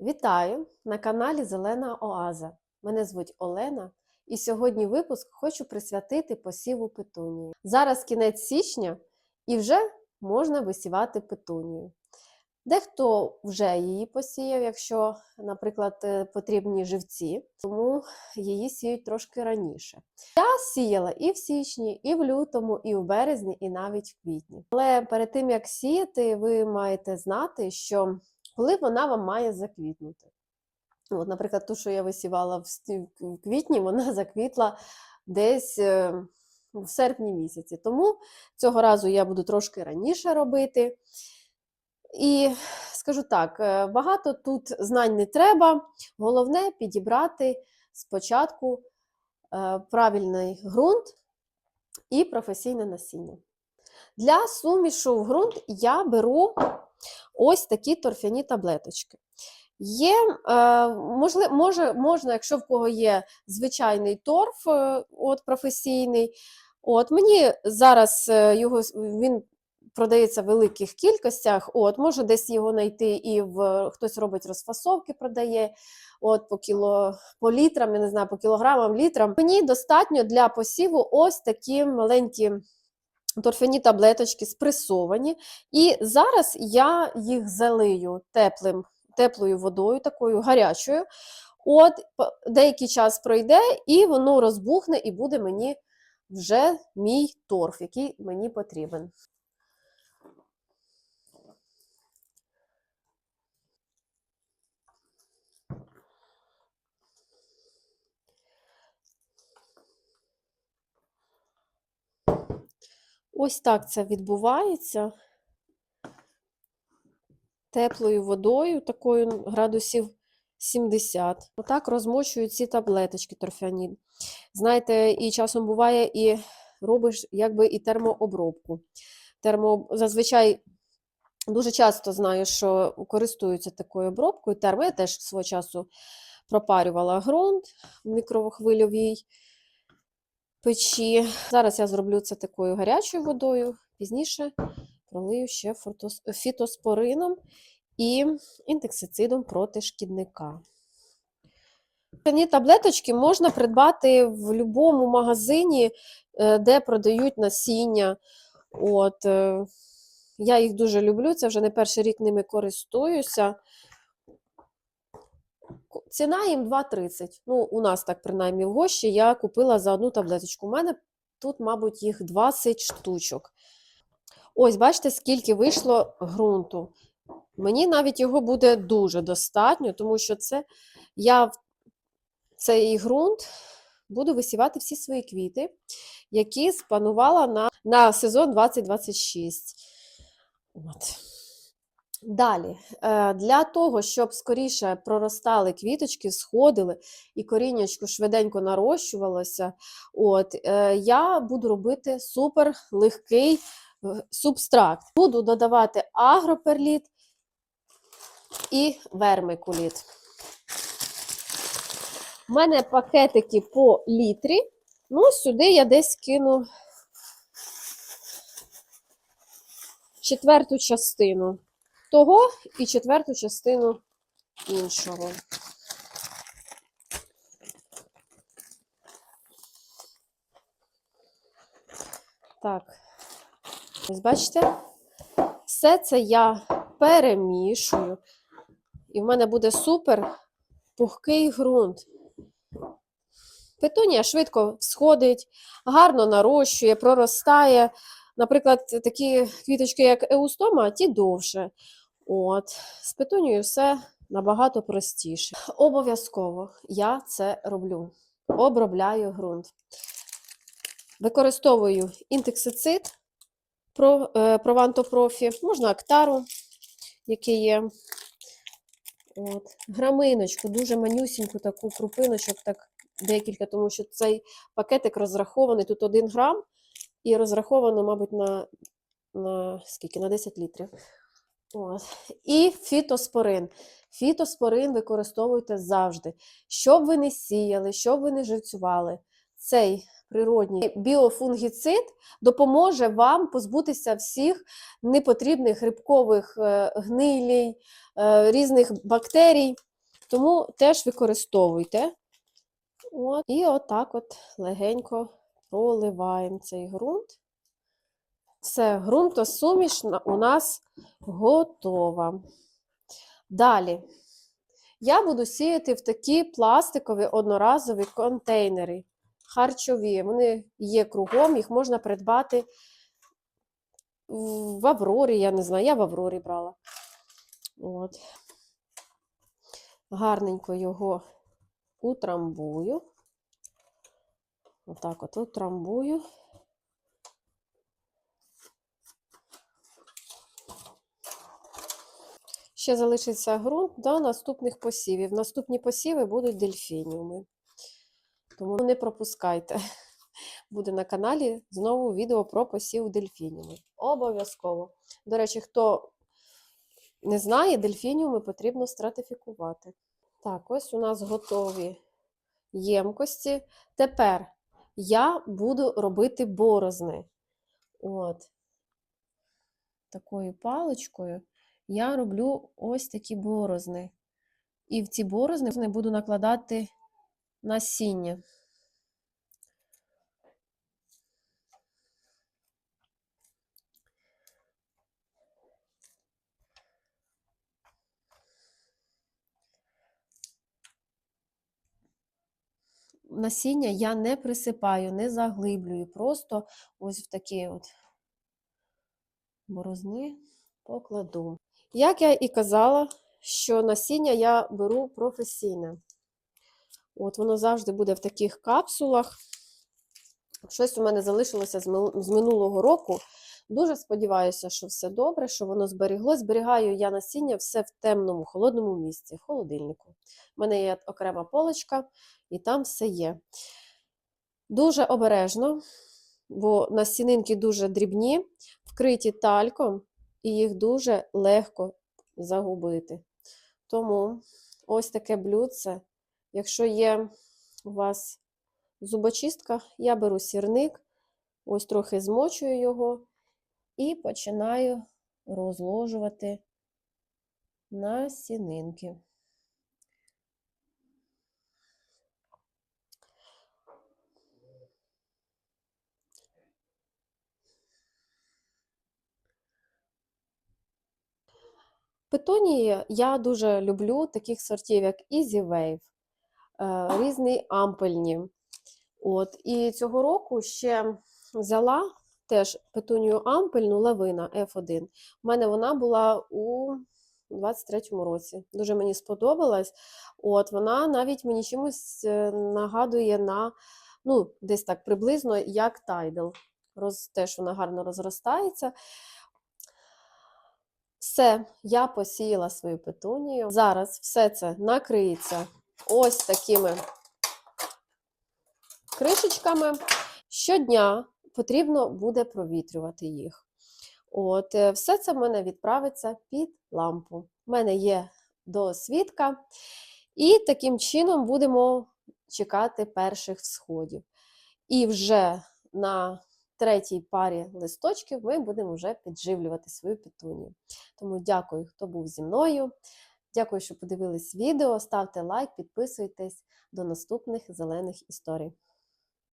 Вітаю на каналі Зелена Оаза. Мене звуть Олена, і сьогодні випуск хочу присвятити посіву петунії. Зараз кінець січня і вже можна висівати петунію. Дехто вже її посіяв, якщо, наприклад, е, потрібні живці, тому її сіють трошки раніше. Я сіяла і в січні, і в лютому, і в березні, і навіть в квітні. Але перед тим як сіяти, ви маєте знати, що коли вона вам має заквітнути. От, наприклад, ту, що я висівала в квітні, вона заквітла десь е, в серпні місяці. Тому цього разу я буду трошки раніше робити. І скажу так, е, багато тут знань не треба. Головне підібрати спочатку е, правильний ґрунт і професійне насіння. Для сумішу в ґрунт я беру ось такі торфяні таблеточки. Є, е, можли, може, можна, якщо в кого є звичайний торф, е, от, професійний. От, мені зараз е, його, він продається в великих кількостях, от, можна десь його знайти і в, хтось робить розфасовки, продає от, по, кіло, по літрам, я не знаю, по кілограмам, літрам. Мені достатньо для посіву ось такі маленькі торфяні таблеточки спресовані. І зараз я їх залию теплим, теплою водою, такою гарячою. От деякий час пройде, і воно розбухне, і буде мені вже мій торф, який мені потрібен. Ось так це відбувається. Теплою водою, такою градусів 70. Отак розмочую ці таблеточки торфяні. Знаєте, і часом буває, і робиш якби і термообробку. Термо... Зазвичай дуже часто знаю, що користуються такою обробкою. Термо я теж свого часу пропарювала ґрунт в мікрохвильовій печі. Зараз я зроблю це такою гарячою водою, пізніше пролию ще фітоспорином і інтексицидом проти шкідника. Торфяні таблеточки можна придбати в будь-якому магазині, е, де продають насіння. От, е, я їх дуже люблю, це вже не перший рік ними користуюся. Ціна їм 2,30. Ну, у нас так, принаймні, в гощі я купила за одну таблеточку. У мене тут, мабуть, їх 20 штучок. Ось, бачите, скільки вийшло ґрунту. Мені навіть його буде дуже достатньо, тому що це я в цей ґрунт буду висівати всі свої квіти, які спланувала на, на сезон 2026. От. Далі, е, для того, щоб скоріше проростали квіточки, сходили і коріннячко швиденько нарощувалося, от, е, я буду робити супер легкий е, субстракт. Буду додавати агроперліт і вермикуліт. У мене пакетики по літрі. Ну, сюди я десь кину четверту частину того і четверту частину іншого. Так, ось бачите, все це я перемішую, і в мене буде супер пухкий ґрунт. Петунія швидко всходить, гарно нарощує, проростає. Наприклад, такі квіточки, як еустома, ті довше. От. З петунією все набагато простіше. Обов'язково я це роблю. Обробляю ґрунт. Використовую інтексицид е, Прованто-Профі, можна актару, який є. От. Граминочку, дуже манюсіньку таку крупиночок, так декілька, тому що цей пакетик розрахований, тут 1 грам, і розраховано, мабуть, на, на скільки? На 10 літрів. От. І фітоспорин. Фітоспорин використовуйте завжди. Щоб ви не сіяли, щоб ви не живцювали. Цей природній біофунгіцид допоможе вам позбутися всіх непотрібних грибкових е, гнилій, е, різних бактерій. Тому теж використовуйте. От, і отак от легенько проливаємо цей ґрунт. Все, ґрунтосуміш у нас готова. Далі. Я буду сіяти в такі пластикові одноразові контейнери. Харчові. Вони є кругом, їх можна придбати в Аврорі, я не знаю, я в Аврорі брала. От. Гарненько його утрамбую. Отак от утрамбую. Ще залишиться ґрунт до наступних посівів. Наступні посіви будуть дельфініуми. Тому не пропускайте. Буде на каналі знову відео про посів дельфініуми. Обов'язково. До речі, хто не знає, дельфініуми потрібно стратифікувати. Так, ось у нас готові ємкості. Тепер я буду робити борозни. От. Такою паличкою я роблю ось такі борозни. І в ці борозни буду накладати насіння. Насіння я не присипаю, не заглиблюю, просто ось в такі от борозни покладу. Як я і казала, що насіння я беру професійне. От воно завжди буде в таких капсулах. Щось у мене залишилося з минулого року. Дуже сподіваюся, що все добре, що воно зберіглось. Зберігаю я насіння все в темному, холодному місці, в холодильнику. У мене є окрема поличка, і там все є. Дуже обережно, бо насінинки дуже дрібні, вкриті тальком, і їх дуже легко загубити. Тому ось таке блюдце. Якщо є у вас зубочистка, я беру сірник, ось трохи змочую його і починаю розложувати насінинки. Петонії я дуже люблю таких сортів, як Easy Wave, е, різні ампельні. От. І цього року ще взяла теж петунію ампельну лавина F1. У мене вона була у 23-му році. Дуже мені сподобалась. От, вона навіть мені чимось е, нагадує на, ну, десь так приблизно, як Tidal. Роз, теж вона гарно розростається. Все, я посіяла свою петунію. Зараз все це накриється ось такими кришечками. Щодня потрібно буде провітрювати їх. От, е, все це в мене відправиться під лампу. У мене є досвідка, і таким чином будемо чекати перших всходів. І вже на третій парі листочків ми будемо вже підживлювати свою петунію. Тому дякую, хто був зі мною. Дякую, що подивились відео. Ставте лайк, підписуйтесь до наступних зелених історій.